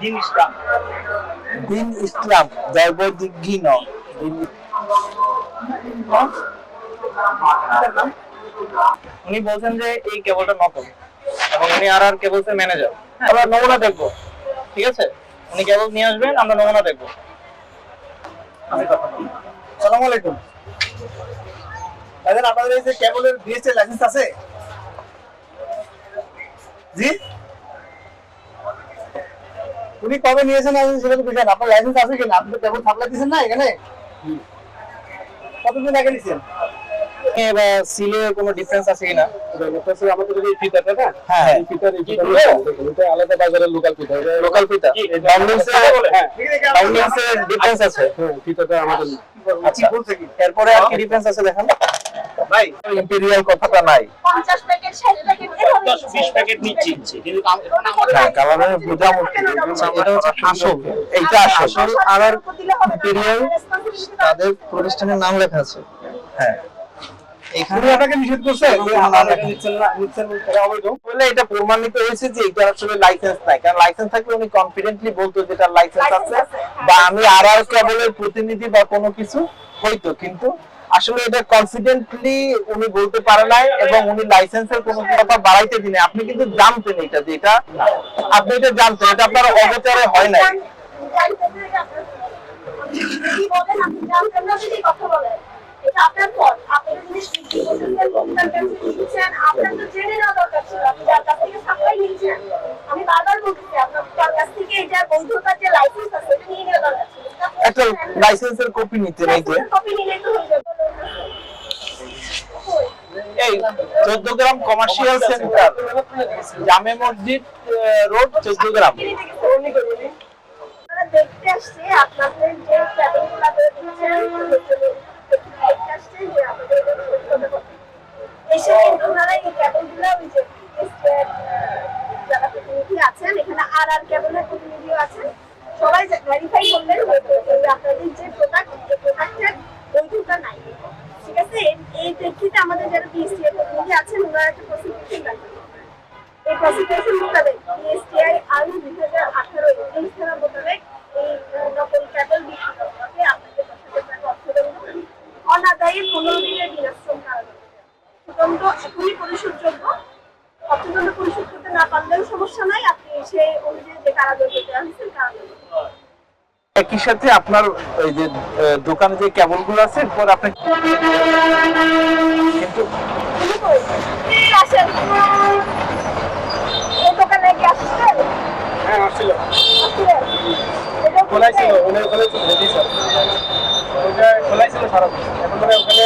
দিন ইসলাম। দিন উনি বলছেন যে এই কেবলটা নকল এবং উনি আর আর কেবলস এর ম্যানেজার আমরা নমুনা দেখব ঠিক আছে? উনি কেবল নিয়ে আসবেন আমরা নমুনা দেখব। সালাম আলাইকুম। দাদা আপনাদের এই যে কেবলের বিএসএ লাইসেন্স আছে? জি? উনি কবে নিয়েছেন আমি সেটা তো বুঝলেন আপনার লাইসেন্স আছে কিনা? আপনি তো কেবল সাপ্লাই দিচ্ছেন না এখানে? কতদিন আগে নিয়েছেন? সিলে কোনো ডিফারেন্স আছে কিনা? আমাদের যে ফিতাটা না? হ্যাঁ। এটা আলাদা বাজারের লোকাল ফিতা। লোকাল ফিতা। বাউন্ডিংস হ্যাঁ। বাউন্ডিংস ডিফারেন্স আছে। হ্যাঁ, ফিতাটা আমাদের এরপরে আর কি ডিফারেন্স আছে দেখেন। ভাই ইম্পেরিয়াল কথাটা নাই। প্যাকেট প্যাকেট প্যাকেট নিচ্ছি। কিন্তু হ্যাঁ কালারের বোঝা মুশকিল আচ্ছা, এটা হচ্ছে আসল। এইটা আসল। আর আর ইম্পেরিয়াল তাদের প্রতিষ্ঠানের নাম লেখা আছে। হ্যাঁ। নিষেধ করছে? না নিচ্ছেন এটা প্রমাণিত হয়েছে যে এটা আসলে লাইসেন্স নাই। কারণ লাইসেন্স থাকলে উনি কনফিডেন্টলি বলতো যে এটা লাইসেন্স আছে। হ্যাঁ। বা আমি আর আর কেবলের প্রতিনিধি বা কোনো কিছু হইতো কিন্তু আসলে এটা কনফিডেন্টলি উনি বলতে পারে নাই এবং উনি লাইসেন্সের কোনো কথা বাড়াইতে দিনে। আপনি কিন্তু জানতেন এটা যে এটা আপনি এটা জানতেন এটা আপনার অগোচরে হয় নাই। কি বলেন? আপনি জানতেন না যদি কথা বলেন। আপনার একটা জিনিস বিক্রি করতেছেন আপনার কাছে নিচ্ছেন আপনার তো জেনে নেওয়া দরকার ছিল আপনি যার কাছ থেকে সাপ্লাই নিচ্ছেন। আমি বারবার বলতেছি আপনার কাছ থেকে এটা বৈধতার যে লাইসেন্স আছে এটা নিয়ে নেওয়া দরকার ছিল। একটা লাইসেন্সের কপি নিতে এই যে। কপি নিলে তো হয়ে যাবে। এই চোদ্দ গ্রাম কমার্শিয়াল সেন্টার জামে মসজিদ রোড চোদ্দ গ্রাম। দেখতে আসছি আপনাদের যে প্যাটার্নগুলো দিচ্ছেন দেখতে আসছে যে আমাদের এটা পরিষ্কার করতে। এসে কিন্তু ওনারা এই ক্যাবলগুলো ওই যে এর, যারা প্রতিনিধি আছেন এখানে আর আর ক্যাবলের প্রতিনিধিও আছেন সবাই ভেরিফাই করলেন আপনাদের যে প্রোডাক্ট এই প্রোডাক্টের বৈধতা নাই। ঠিক আছে? এই- প্রেক্ষিতে আমাদের যারা বিএসসি এর প্রতিনিধি আছেন ওনারা একটা প্রসিকিউশন রাখেন এই প্রসিকিউশন মোতাবেক বিএসটিআই আইন দুই হাজার আঠারো তেইশ ধারা মোতাবেক এই নকল ক্যাবল বিক্রি আপনাদের অনাদায়ী পনেরো দিনের বিনাশ্রম কারাদণ্ড। অর্থদণ্ড এখনই পরিশোধযোগ্য। অর্থদণ্ড পরিশোধ না পারলেও সমস্যা নাই। আপনি সেই অনুযায়ী যে কারাদণ্ড দেওয়া হয়েছে কারাদণ্ড একই সাথে আপনার ওই যে দোকানে যে কেবলগুলো আছে এরপর আপনি কিন্তু দোকানে কি আসছেন? হ্যাঁ আসছিল। খোলাই ছিল ওনার খোলাই ছিল জি খোলাই ছিল সারা এখন মানে ওখানে